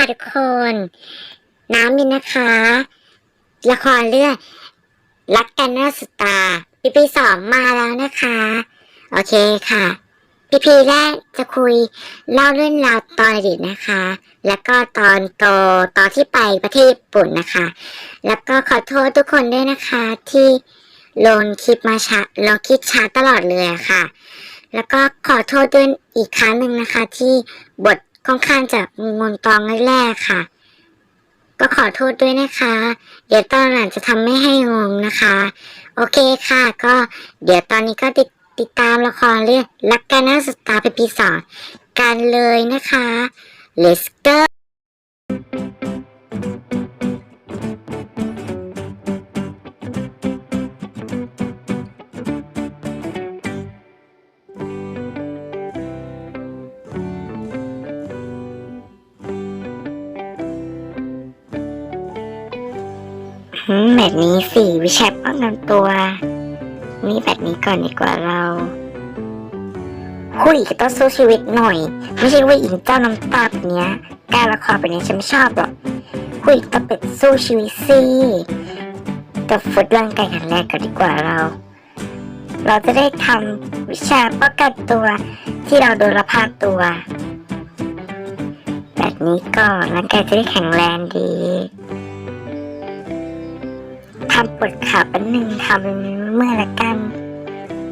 ค่ะทุกคน น้ำมินนะคะ ละครเรื่องรักกันหน้าสตาปีปีสองมาแล้วนะคะ โอเคค่ะพีพีแรกจะคุยเล่าเรื่องราวตอนอดีตนะคะ แล้วก็ตอนโตตอนที่ไปประเทศญี่ปุ่นนะคะ แล้วก็ขอโทษทุกคนด้วยนะคะที่ลงคลิปมาช้าลงคลิปช้าตลอดเลยะค่ะ แล้วก็ขอโทษด้วยอีกครั้งหนึ่งนะคะ ที่บท ค่อนข้างจะงงตองแรกๆค่ะ ก็ขอโทษด้วยนะคะ เดี๋ยวตอนหลังจะทำไม่ให้งงนะคะ โอเคค่ะ ก็เดี๋ยวตอนนี้ก็ติดติดตามละครเรื่องรักกันนักสตาร์เป็นปีสองกันเลยนะคะ let's go มแบบนี้สิวิชาป้องกันตัว นี่แบบนี้ก่อนดีกว่าเรา หุยก็ต้องสู้ชีวิตหน่อย ไม่ใช่ว่าหญิงเจ้าน้ำตาแบบนี้ยการละครแบบนี้ฉันไม่ชอบหรอกหุยต้องเป็นสู้ชีวิตสิแต่ฝึกร่างกายกันแรกกันดีกว่าเรา เราจะได้ทำวิชาป้องกันตัวที่เราโดนละพาตัว แบบนี้ก่อนร่างกายจะได้แข็งแรงดี ทำปวดขาเป็นหนึ่งทำเมื่อละกัน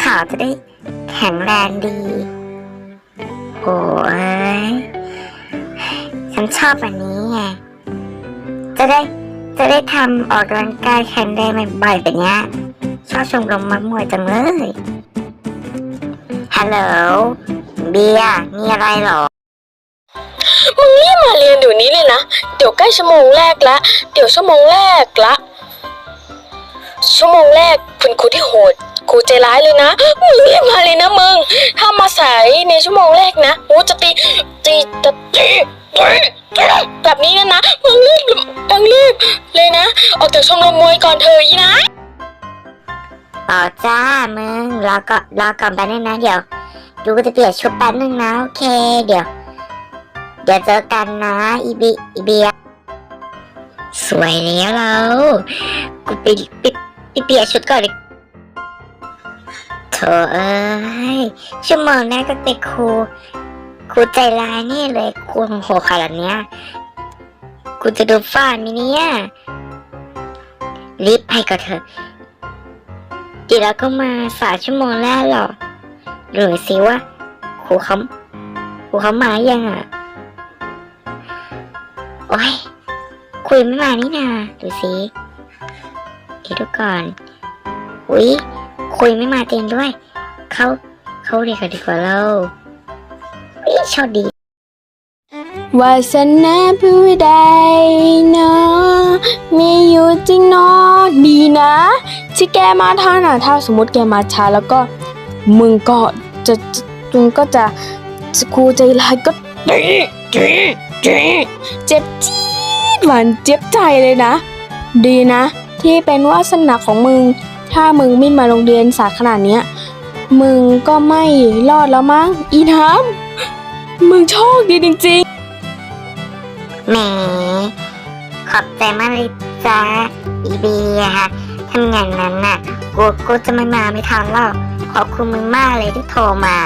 ขาจะได้แข็งแรงดีโอ้ยฉันชอบอันนี้ไงจะได้จะได้ทำออกกำลังกายแข็งแรงบ่อยๆแบบนี้ชอบชมรมมักมวยจังเลยฮัลโหลเบียมีอะไรหรอมึงรีบมาเรียนเดี๋ยวนี้เลยนะ เดี๋ยวใกล้ชั่วโมงแรกละ เดี๋ยวชั่วโมงแรกละ ชั่วโมงแรกคุณครูที่โหดครูใจร้ายเลยนะมึงรีบมาเลยนะมึง ถ้ามาสายในชั่วโมงแรกนะกูจะตีตีจะตีตีตีแบบนี้นะนะมึงรีบมึงรีบเลยนะ ออกจากชมรมมวยก่อนเถอะอีนะต่อจ้ามึงรอก่อนรอก่อนแป๊บนึงนะเดี๋ยวดูก็จะเปลี่ยนชุดแป๊บนึงนะโอเค เดี๋ยว เดี๋ยวเจอกันนะอีบีอีเบียสวยแล้วเรากูไปไปไปเปลี่ยชุดก่อนดิโถเอ้ยชั่วโมงแรกก็ติดครูครูใจร้ายนี่เลยครูโหดขนาดเนี้ยกูจะดูฟ้ามิเนี่ยรีบไปก่อนเถอะเดี๋ยวเราก็มาสามชั่วโมงแล้วหรอหรือสิว่าครูเขาครูเขามายังอะโอ้ยคุยไม่มานี่นาดูสิ เดี๋ยวดูก่อนอุ๊ยคุยไม่มาเต็มด้วย เขาเขาเรียกกันดีกว่าเราอุ๊ยโชคดีวาสนาผู้ใดเนาะมีอยู่จริงเนาะดีนะที่แกมาทันอะถ้าสมมติแกมาช้าแล้วก็ มึงก็จะจะมึงก็จะครูใจร้ายก็เจ็บจี๊ดหวานเจ็บใจเลยนะ ดีนะ ที่เป็นวาสนาของมึง ถ้ามึงไม่มาโรงเรียนสายขนาดเนี้ย มึงก็ไม่รอดแล้วมั้ง อีน้ำมึงโชคดีจริงๆ แหม ขอบใจมากเลยจ้าอีเบียร์ทำงานนั้นน่ะกูกูจะไม่มาไม่ทันหรอกขอบคุณมึงมากเลยที่โทรมา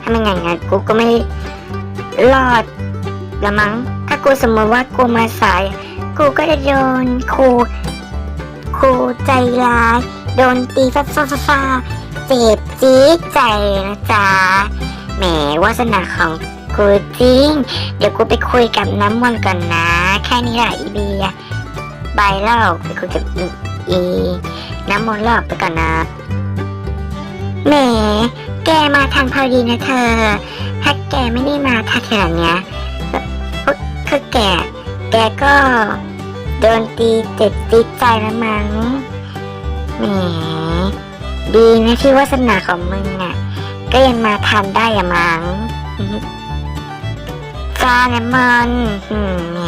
ถ้าไม่อย่างนั้นกูก็ไม่รอดละมั้ง ถ้ากูสมมติว่ากูมาสาย กูก็จะโดนครู ครูใจร้าย โดนตีฟ้าฟ้าฟาฟาเจ็บจี๊ดใจนะจ๊ะแหมวาสนาของกูจริง เดี๋ยวกูไปคุยกับน้ำมนต์ก่อนนะ แค่นี้แหละอีเบียบายแล้วไปคุยกับอีอีน้ำมนต์แล้วไปก่อนนะแหมแกมาทางพอดีนะเธอ ถ้าแกไม่ได้มาทันขนาดเนี้ยก็คือแกแกก็ โดนตีเจ็บตีใจแล้วมั้งแหมดีนะที่วาสนาของมึงอะ ก็ยังมาทันได้อะมั้งจ้าน้ำมันแหม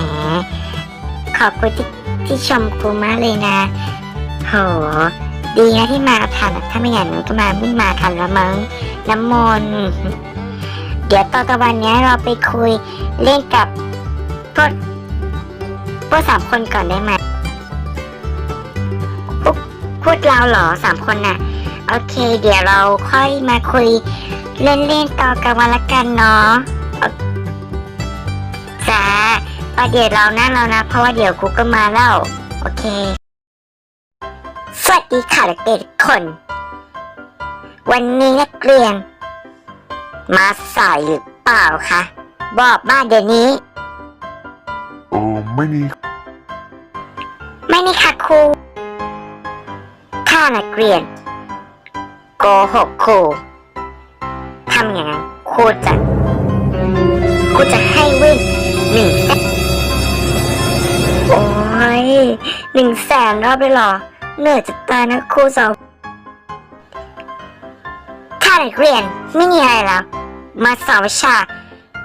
ขอบคุณที่ที่ชมกูมากเลยนะ โห ดีนะที่มาทันถ้าไม่อย่างนั้นก็มาไม่มาทันแล้วมั้งน้ำมนต์เดี๋ยวตอนตะวันนี้เราไปคุยเล่นกับพวก พวกสามคนก่อนได้ไหมพวกพวกเราเหรอสามคนน่ะ โอเค เดี๋ยวเราค่อยมาคุยเล่นๆต่อกันวันละกันเนาะจ้าประเดี๋ยวเรานั่งแล้วนะ เพราะว่าเดี๋ยวกูก็มาแล้ว โอเค สวัสดีค่ะเด็กๆคน วันนี้นักเรียน มาสายหรือเปล่าคะ บอกมาเดี๋ยวนี้ เออไม่มี ไม่นี่ค่ะครู ถ้านักเรียนโกหกครูทำอย่างนั้นครูจะครูจะให้วิ่งหนึ่งแสนโอ้ยหนึ่งแสนรอบเลยเหรอ เหนื่อยจะตายนะครูสอนถ้านักเรียนไม่มีอะไรแล้ว มาสอบวิชา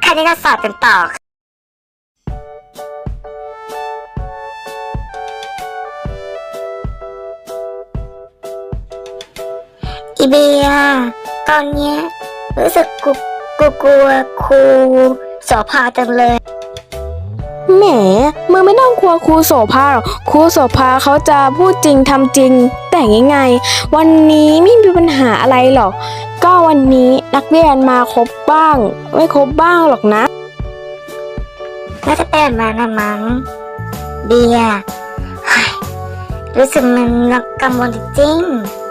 คณิตศาสตร์กันต่อ อีเบีย ตอนเนี้ยรู้สึกกูกูกลัวครูโสภาจังเลยๆแหมมึงไม่ต้องกลัวครูโสภาหรอกครูโสภาเขาจะพูดจริงทำจริง แต่ยังไง วันนี้ไม่มีปัญหาอะไรหรอก ก็วันนี้นักเรียนมาครบบ้าง ไม่ครบบ้างหรอกนะ น่าจะเป็นมานะมั้งเบียร์เฮ้ยรู้สึกมันกังวลจริงๆ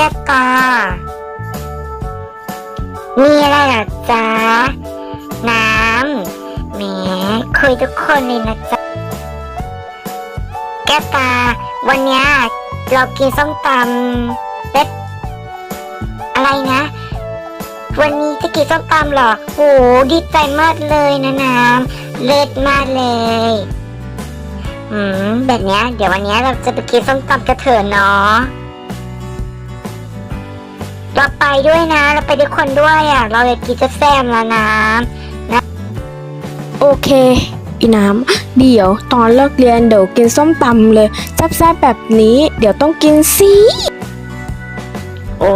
แก้วตามีอะไรหรอจ๊ะ น้ำแหมคุยทุกคนเลยนะจ๊ะ แก้วตา วันนี้เรากินส้มตำเป็ดอะไรนะ วันนี้จะกินส้มตำหรอโหดีใจมากเลยนะน้ำเลิศมากเลยอืมแบบนี้เดี๋ยววันนี้เราจะไปกินส้มตำกระเถินเนาะ ด้วยนะ เราไปด้วยคนด้วยอะ เราอยากกินจะแซมแล้วนะ โอเค อีน้ำเดี๋ยวตอนเลิกเรียนเดี๋ยวกินส้มตำเลยแซ่บๆแบบนี้ เดี๋ยวต้องกินสิโอ้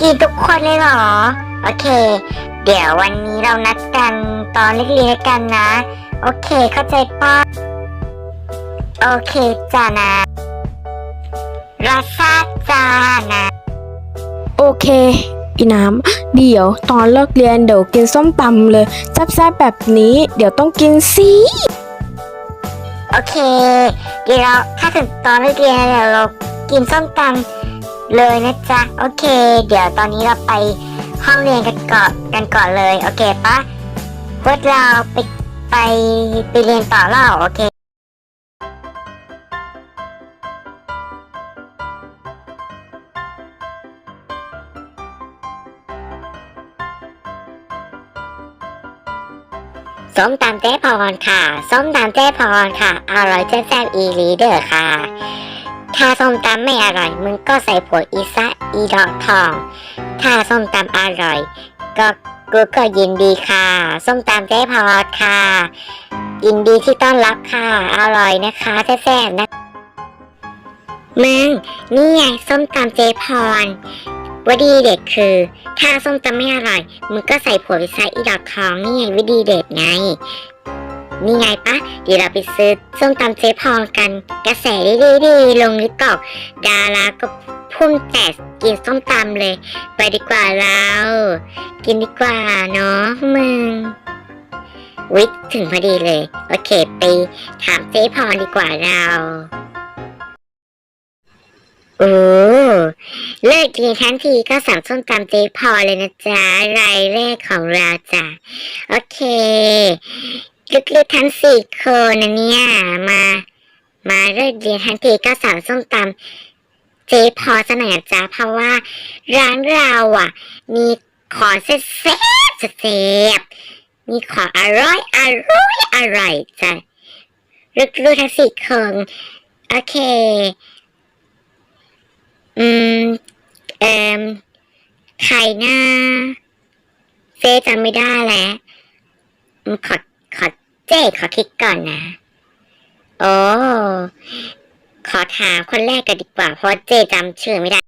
กินทุกคนเลยเหรอ โอเค เดี๋ยววันนี้เรานัดกันตอนเลิกเรียนกันนะ โอเคเข้าใจป้ะโอเคจ้านะราซาจ้านะ โอเคอีน้ำเดี๋ยวตอนเลิกเรียนเดี๋ยวกินส้มตำเลยแซ่บๆแบบนี้ เดี๋ยวต้องกินสิโอเค เดี๋ยวเราถ้าถึงตอนเลิกเรียนเดี๋ยวเรากินส้มตำเลยนะจ๊ะโอเค เดี๋ยวตอนนี้เราไปห้องเรียนกันก่อนกันก่อนเลย โอเคปะพวกเราไปไปไปเรียนต่อแล้วโอเค ส้มตำเจ๊พรค่ะ ส้มตำเจ๊พรค่ะ อร่อยแซ่บอีลีเดอร์ค่ะ ถ้าส้มตำไม่อร่อยมึงก็ใส่ผัวอีซะอีดอกทอง ถ้าส้มตำอร่อย ก็กูก็ยินดีค่ะ ส้มตำเจ๊พอดค่ะ ยินดีที่ต้อนรับค่ะ อร่อยนะคะแซ่บๆนะมึงนี่ไงส้มตำเจ๊พร วดีเด็ดคือ ถ้าส้มตำไม่อร่อยมึงก็ใส่ผัวไปใส่อีดอกทองนี่ไงวิดีเด็ดไงนี่ไงปะเดี๋ยวเราไปซื้อส้มตำเจ๊พรกัน กระแสดีๆลงนิกอกดาราก็พุ่มแต่กินส้มตำเลย ไปดีกว่าเรา กินดีกว่าเนาะมึงวิทย์ถึงพอดีเลย โอเคไปถามเจ๊พรดีกว่าเราโอ้ เลิกกินทั้งทีก็สั่งส้มตำเจ๊พอเลยนะจ๊ะรายแรกของเราจ้ะโอเคลึกๆทั้งสี่คนนะเนี่ยมา มาเลิกเรียนทั้งทีก็สั่งส้มตำเจ๊พอซะหน่อยจ๊ะเพราะว่าร้านเราอะ มีของแซ่บๆแซ่บมีของอร่อยอร่อยอร่อยจ้ะลึกๆทั้งสี่คนโอเค อืมเอ่มใครนะเจ๊จำไม่ได้แล้วขอขอเจ๊ขอคิดก่อนนะโอ้ขอถามคนแรกกันดีกว่า เพราะเจ๊จำชื่อไม่ได้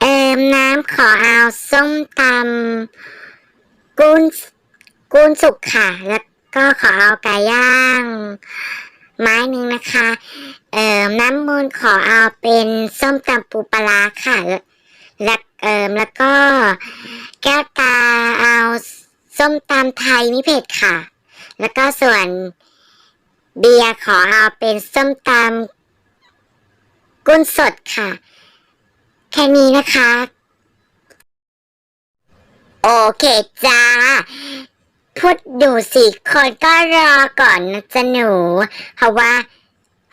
เอมน้ำขอเอาส้มตำกุ้นกุ้นสุกค่ะ แล้วก็ขอเอาไก่ย่าง ไม้หนึ่งนะคะ เอ่อน้ำมูลขอเอาเป็นส้มตำปูปลาค่ะ แล้วเอ่อแล้วก็แก้วตาเอาส้มตำไทยมิเผ็ดค่ะ แล้วก็ส่วนเบียร์ขอเอาเป็นส้มตำกุ้นสดค่ะ แค่นี้นะคะ โอเคจ้า พูดหนูสี่คนก็รอก่อนนะจ๊ะหนู เพราะว่า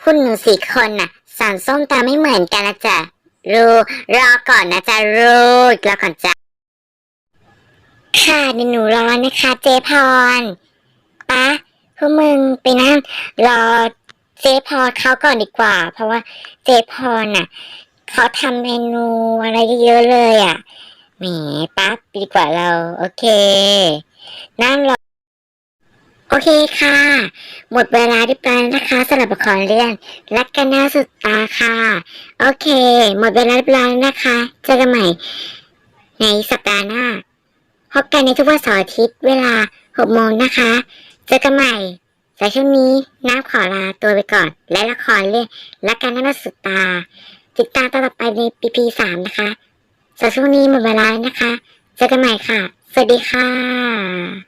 คุณหนูสี่คนน่ะสั่งส้มตำไม่เหมือนกันนะจ๊ะรู้รอก่อนนะจ๊ะรู้รอก่อนจ้ะค่ะเดี๋ยวหนูรอนะคะเจพรปะพวกมึงไปนั่งรอเจพรเขาก่อนดีกว่า เพราะว่าเจพรน่ะเขาทำเมนูอะไรเยอะเลยอะแหมปั๊บดีกว่าเรา โอเค นั่งรอโอเคค่ะ หมดเวลาเรียบร้อยแล้วนะคะสำหรับละครเรื่องรักกันหน้าสุดตาค่ะ โอเค หมดเวลาเรียบร้อยแล้วนะคะเจอกันใหม่ ในสัปดาห์หน้าพบกันในทุกวันเสาร์อาทิตย์เวลาหกโมงนะคะ เจอกันใหม่สำหรับช่วงนี้น้ำขอลาตัวไปก่อน และละครเรื่องรักกันหน้าสุดตา ติดตามต่อไปในปีพีสามนะคะสำหรับช่วงนี้หมดเวลาแล้วนะคะ เจอกันใหม่ค่ะ สวัสดีค่ะ